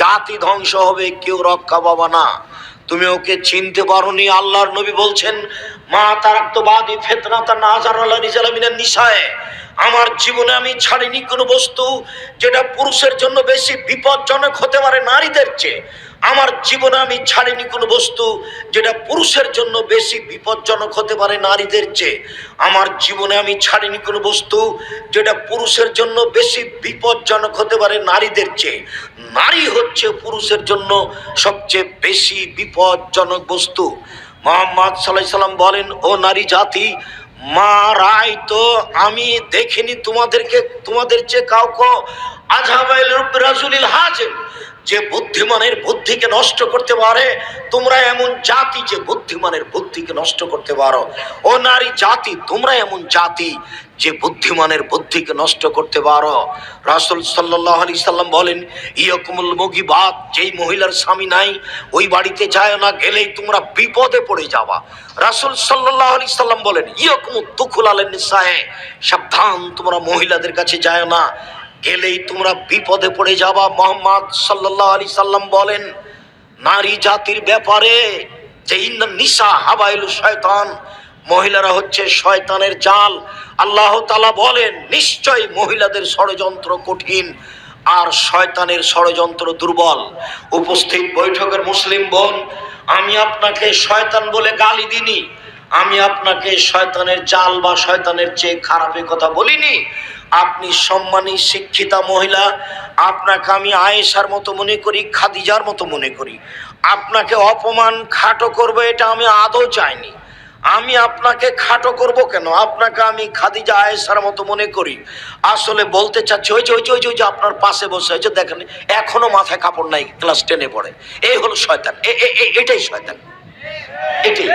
জাতি ধ্বংস হবে, কেউ রক্ষা পাবা না। তুমি ওকে চিনতে পারোনি, আল্লাহর নবী বলছেন, মা তার আত্মবাদী ফেতনা তার নাজার আল্লাহ নিজালামিনের নিশায় আমার জীবনে আমি ছাড়িনি কোনো বস্তু যেটা পুরুষের জন্য বেশি বিপজ্জনক হতে পারে নারীদের চেয়ে। আমার জীবনে আমি ছাড়িনি কোনো বস্তু যেটা পুরুষের জন্য বেশি বিপজ্জনক হতে পারে নারীদের চেয়ে। আমার জীবনে আমি ছাড়িনি কোনো বস্তু যেটা পুরুষের জন্য বেশি বিপজ্জনক হতে পারে নারীদের চেয়ে। নারী হচ্ছে পুরুষের জন্য সবচেয়ে বেশি বিপজ্জনক বস্তু। মোহাম্মদ সাল্লাহ সাল্লাম বলেন, ও নারী জাতি মা রায় তো আমি দেখিনি তোমাদেরকে, তোমাদের চেয়ে কাউকে আজহাবাইল রাজুলিল হাজেম যে বুদ্ধিমানের বুদ্ধিকে নষ্ট করতে পারে, তোমরা এমন জাতি যে বুদ্ধিমানের বুদ্ধিকে নষ্ট করতে পারো। ও নারী জাতি, তোমরা এমন জাতি যে বুদ্ধিমানের বুদ্ধিকে নষ্ট করতে পারো। রাসুল সাল্লাহ আলি সাল্লাম বলেন, ইয়কুমুল মগিবাদ যেই মহিলার স্বামী নাই, ওই বাড়িতে যায় না, গেলেই তোমরা বিপদে পড়ে যাবা। রাসুল সাল্লাহ আলি সাল্লাম বলেন, ইয়কুমুদ দুখুল আলেন নিসায়, সাবধান, তোমরা মহিলাদের কাছে যায় না। গেলেই তোমরা বিপদে পড়ে যাবা। মোহাম্মদ সাল্লাহ আলি সাল্লাম বলেন, নারী জাতির ব্যাপারে যে ইন্না নিসা হাবাইল শয়তান, মহিলারা হচ্ছে শয়তানের জাল। আল্লাহ তালা বলেন নিশ্চয় মহিলাদের ষড়যন্ত্র কঠিন আর শয়তানের ষড়যন্ত্র দুর্বল। উপস্থিত বৈঠকের মুসলিম বোন, আমি আপনাকে শয়তান বলে গালি দিনি আমি আপনাকে শয়তানের জাল বা শয়তানের চেয়ে খারাপের কথা বলিনি। আপনি সম্মানী শিক্ষিতা মহিলা, আপনাকে আমি আয়েশার মতো মনে করি, খাদিজার মতো মনে করি। আপনাকে অপমান খাটো করব, এটা আমি আদৌ চাইনি। আমি আপনাকে খাটো করব কেন? আপনাকে আমি খাদিজা আয়েশার মতো মনে করি। আসলে বলতে চাচ্ছি, ওই যে ওই যে ওই যে ওই যে আপনার পাশে বসে হয়েছে দেখেন, এখনও মাথায় কাপড় নাই, ক্লাস টেনে পড়ে। এই হলো শয়তান এটাই শয়তান। এটাই।